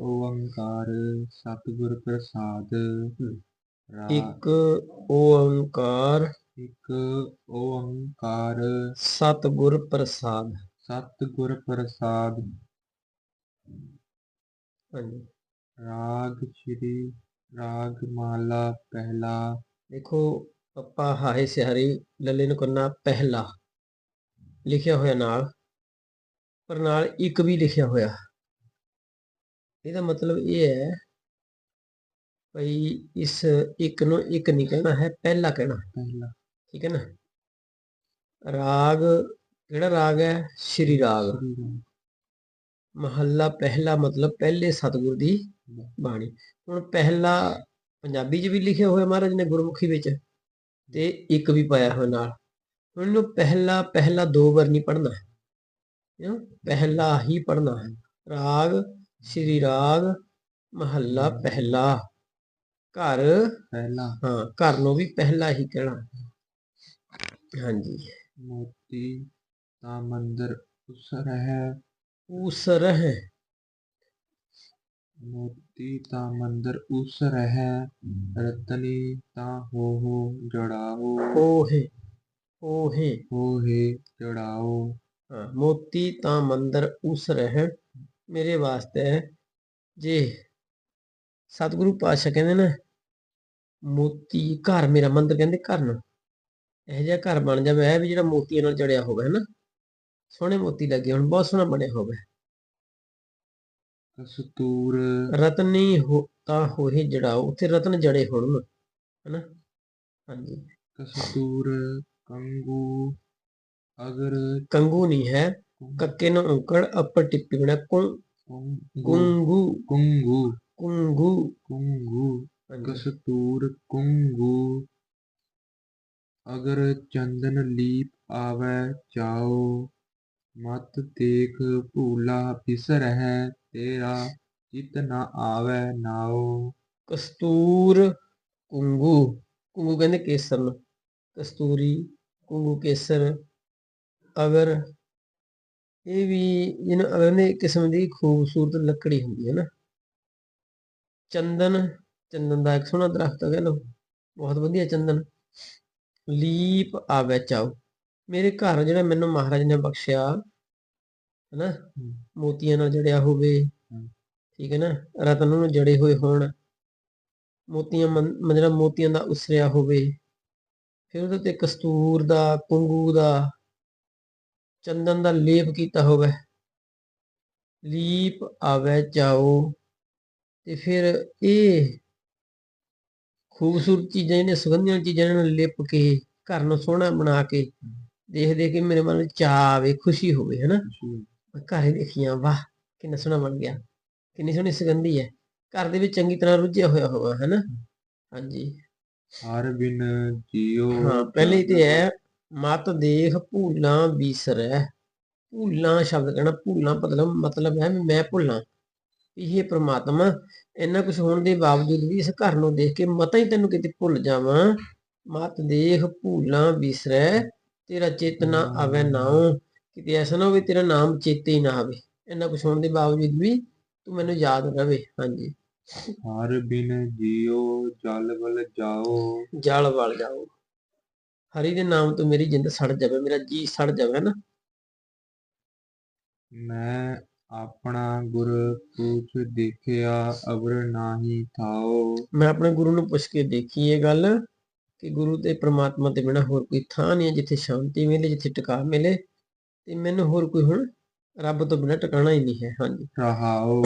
ਓੰਕਾਰ ਸਤਿਗੁਰ ਪ੍ਰਸਾਦ। ਇੱਕ ਓੰਕਾਰ। ਇੱਕ ਓੰਕਾਰ। ਸਤਿਗੁਰ ਪ੍ਰਸਾਦ। ਸਤਿਗੁਰ ਪ੍ਰਸਾਦ। ਰਾਗ ਸ਼੍ਰੀ ਰਾਗ ਮਾਲਾ ਪਹਿਲਾ। ਦੇਖੋ ਪੱਪਾ ਹਾਏ ਸਿਹਾਰੀ ਲੱਲੇ ਨੂੰ ਕਰਨਾ ਪਹਿਲਾ। ਲਿਖਿਆ ਹੋਇਆ ਨਾਲ ਪਰ ਨਾਲ ਇੱਕ ਵੀ ਲਿਖਿਆ ਹੋਇਆ। ਇਹਦਾ ਮਤਲਬ ਇਹ ਹੈ ਭਈ ਇਸ ਇੱਕ ਨੂੰ ਇੱਕ ਨਹੀਂ ਕਹਿਣਾ ਹੈ ਪਹਿਲਾ ਕਹਿਣਾ। ਪਹਿਲਾ। ਠੀਕ ਹੈ ਨਾ? ਰਾਗ ਕਿਹੜਾ ਰਾਗ ਹੈ? ਸ਼੍ਰੀ ਰਾਗ। ਮਹੱਲਾ ਪਹਿਲਾ ਮਤਲਬ ਪਹਿਲੇ ਸਤਿਗੁਰ ਦੀ ਬਾਣੀ। ਹੁਣ ਪਹਿਲਾ ਪੰਜਾਬੀ 'ਚ ਵੀ ਲਿਖਿਆ ਹੋਇਆ ਮਹਾਰਾਜ ਨੇ ਗੁਰਮੁਖੀ ਵਿੱਚ ਤੇ ਇੱਕ ਵੀ ਪਾਇਆ ਹੋਇਆ ਨਾਲ। ਹੁਣ ਇਹਨੂੰ ਪਹਿਲਾ ਪਹਿਲਾ ਦੋ ਵਾਰ ਨਹੀਂ ਪੜਨਾ ਕਿਉਂ ਪਹਿਲਾ ਹੀ ਪੜਨਾ ਹੈ। ਰਾਗ ਸ਼੍ਰੀ ਰਾਗ ਮਹੱਲਾ ਪਹਿਲਾ। ਘਰ ਪਹਿਲਾ। ਹਾਂ ਘਰ ਨੂੰ ਵੀ ਪਹਿਲਾ ਹੀ ਕਹਿਣਾ। ਹਾਂਜੀ। ਮੋਤੀ ਤਾਂ ਮੰਦਰ ਉਸ ਰਹਿ ਉਸ ਰਹਿ ਮੋਤੀ ਤਾਂ ਮੰਦਰ ਉਸ ਰਹਿ ਰਤਨੀ ਤਾਂ ਹੋ ਹੋ ਜੜਾਓ। ਹੋਹੇ ਹੋਹੇ। ਹੋਏ ਜੜਾਓ। ਹਾਂ ਮੋਤੀ ਤਾਂ ਮੰਦਰ ਉਸ ਰਹਿ ਮੇਰੇ ਵਾਸਤੇ। ਜੇ ਸਤਿਗੁਰੂ ਪਾਤਸ਼ਾਹ ਕਹਿੰਦੇ ਨਾ ਮੋਤੀ ਘਰ ਮੇਰਾ ਮੰਦਰ ਕਹਿੰਦੇ ਘਰ ਨੂੰ ਇਹੋ ਜਿਹਾ ਘਰ ਬਣ ਜਾਵੇ ਇਹ ਵੀ ਜਿਹੜਾ ਮੋਤੀਆਂ ਨਾਲ ਜੜਿਆ ਹੋਵੇ ਹਨਾ ਸੋਹਣੇ ਮੋਤੀ ਲੱਗੇ ਹੁਣ ਬਹੁਤ ਸੋਹਣਾ ਬਣਿਆ ਹੋਵੇ। ਕਸਤੂਰ। ਰਤਨੀ ਹੋ ਤਾਂ ਹੋਏ ਜੜਾਓ ਉੱਥੇ ਰਤਨ ਜੜੇ ਹੋਣ ਹਨਾ ਹਾਂਜੀ। ਕਸਤੂਰ ਕੰਗੂ ਅਗਰ ਕੰਗੂ ਨਹੀਂ ਹੈ। ਕੱਕੇ ਨੂੰ ਔਂਕੜ ਅੱਪਰ ਟਿੱਪੀ ਬਣਾ ਕੁੰ ਕੁੰਗੂ ਕੁੰਗੂ ਕੁੰਗੂ ਕੁੰਗੂ ਹਾਂਜੀ ਕਸਤੂਰ ਕੁੰਗੂ ਅਗਰ ਚੰਦਨ ਲੀਪ ਆਵੈ ਜਾਓ ਮਤ ਦੇਖ ਭੂਲਾ ਬਿਸਰ ਹੈ ਤੇਰਾ ਚਿਤ ਨਾ ਆਵੈ ਨਾਓ ਕਸਤੂਰ ਕੁੰਗੂ ਕੁੰਗੂ ਕਹਿੰਦੇ ਕੇਸਰ ਨੂੰ ਕਸਤੂਰੀ ਕੁੰਗੂ ਕੇਸਰ ਅਗਰ ਇਹ ਵੀ ਜਿਹਨੂੰ ਇੱਕ ਕਿਸਮ ਦੀ ਖੂਬਸੂਰਤ ਲੱਕੜੀ ਹੁੰਦੀ ਹੈ ਨਾ। ਚੰਦਨ ਚੰਦਨ ਦਾ ਇੱਕ ਸੋਹਣਾ ਦਰਖਤ ਹੈ ਲੋ ਬਹੁਤ ਵਧੀਆ ਚੰਦਨ। ਲੀਪ ਆਵੇ ਚਾਓ ਮੇਰੇ ਘਰ ਜਿਹੜਾ ਮੈਨੂੰ ਮਹਾਰਾਜ ਨੇ ਬਖਸ਼ਿਆ ਹਨਾ ਮੋਤੀਆਂ ਨਾਲ ਜੜਿਆ ਹੋਵੇ ਠੀਕ ਹੈ ਨਾ ਰਤਨ ਨੂੰ ਜੜੇ ਹੋਏ ਹੋਣ ਮੋਤੀਆਂ ਮੰ- ਮ- ਜਿਹੜਾ ਮੋਤੀਆਂ ਦਾ ਉਸਰਿਆ ਹੋਵੇ ਫਿਰ ਉਹਦੇ ਤੇ ਕਸਤੂਰ ਦਾ ਕੁੰਗੂ ਦਾ ਚੰਦਨ ਦਾ ਲੇਪ ਕੀਤਾ ਹੋਵੇ। ਲੀਪ ਆਵੇ ਜਾਓ ਤੇ ਫਿਰ ਇਹ ਖੂਬਸੂਰਤ ਚੀਜ਼ਾਂ ਜਿਹੜੀਆਂ ਸੁਗੰਧੀਆਂ ਚੀਜ਼ਾਂ ਨੂੰ ਲਿਪ ਕੇ ਘਰ ਨੂੰ ਸੋਹਣਾ ਬਣਾ ਕੇ ਦੇਖ ਦੇਖ ਕੇ ਮੇਰੇ ਮਨ ਵਿੱਚ ਚਾਅ ਆਵੇ ਖੁਸ਼ੀ ਹੋਵੇ ਹਨਾ? ਘਰ ਹੀ ਦੇਖੀਆਂ ਵਾਹ ਕਿੰਨਾ ਸੋਹਣਾ ਬਣ ਗਿਆ। ਕਿੰਨੀ ਸੋਹਣੀ ਸੁਗੰਧੀ ਹੈ। ਘਰ ਦੇ ਵਿੱਚ ਚੰਗੀ ਤਰ੍ਹਾਂ ਰੁੱਝਿਆ ਹੋਇਆ ਹੋਵਾ ਹੈ। ਨਾ ਹਾਂਜੀ। ਹਰ ਬਿਨ ਜਿਉ ਹਾਂ ਪਹਿਲੇ ਤੇ ਹੈ ਮਤ ਦੇਖ ਭੂਲਾਂ ਵਿਸਰੈ ਭੂਲਾਂ ਸ਼ਬਦ ਕਹਿਣਾ ਭੂਲਾਂ ਮਤਲਬ ਮਤਲਬ ਹੈ ਮੈਂ ਭੁੱਲਾਂ। ਇਹ ਪ੍ਰਮਾਤਮਾ ਇੰਨਾ ਕੁਝ ਹੋਣ ਦੇ ਬਾਵਜੂਦ ਵੀ ਇਸ ਘਰ ਨੂੰ ਦੇਖ ਕੇ ਮਤਾ ਹੀ ਤੈਨੂੰ ਕਿਤੇ ਭੁੱਲ ਜਾਵਾਂ। ਮਤ ਦੇਖ ਭੂਲਾਂ ਵਿਸਰੈ ਤੇਰਾ ਚੇਤਨਾ ਆਵੇ ਨਾਉ। ਕਿਤੇ ਐਸਾ ਨਾ ਹੋਵੇ ਤੇਰਾ ਨਾਮ ਚੇਤੇ ਹੀ ਨਾ ਆਵੇ। ਇੰਨਾ ਕੁਝ ਹੋਣ ਦੇ ਬਾਵਜੂਦ ਵੀ ਤੂੰ ਮੈਨੂੰ ਯਾਦ ਰਵੇ। ਹਾਂਜੀ। ਹਰ ਬਿਨ ਜਿਉ ਜਲ ਵਲ ਜਾਓ ਜਲ ਵਲ ਜਾਓ ਹਰੀ ਦੇ ਨਾਮ ਤੋਂ ਮੇਰੀ ਜਿੰਦ ਸੜ ਜਾਵੇ ਮੇਰਾ ਜੀ ਸੜ ਜਾਵੇ ਨਾ। ਮੈਂ ਆਪਣਾ ਗੁਰ ਪੂਛ ਦੇਖਿਆ ਅਵਰ ਨਾਹੀ ਥਾਓ ਮੈਂ ਆਪਣੇ ਗੁਰੂ ਨੂੰ ਪੁੱਛ ਕੇ ਦੇਖੀ ਇਹ ਗੱਲ ਕਿ ਗੁਰੂ ਤੇ ਪ੍ਰਮਾਤਮਾ ਤੇ ਬਿਨਾ ਹੋਰ ਕੋਈ ਥਾਂ ਨਹੀਂ ਹੈ ਜਿੱਥੇ ਸ਼ਾਂਤੀ ਮਿਲੇ ਜਿੱਥੇ ਟਿਕਾ ਮਿਲੇ। ਤੇ ਮੈਨੂੰ ਹੋਰ ਕੋਈ ਹੁਣ ਰੱਬ ਤੋਂ ਬਿਨਾ ਟਿਕਾਣਾ ਹੀ ਨਹੀਂ ਹੈ ਹਾਂਜੀ। ਰਹਾਓ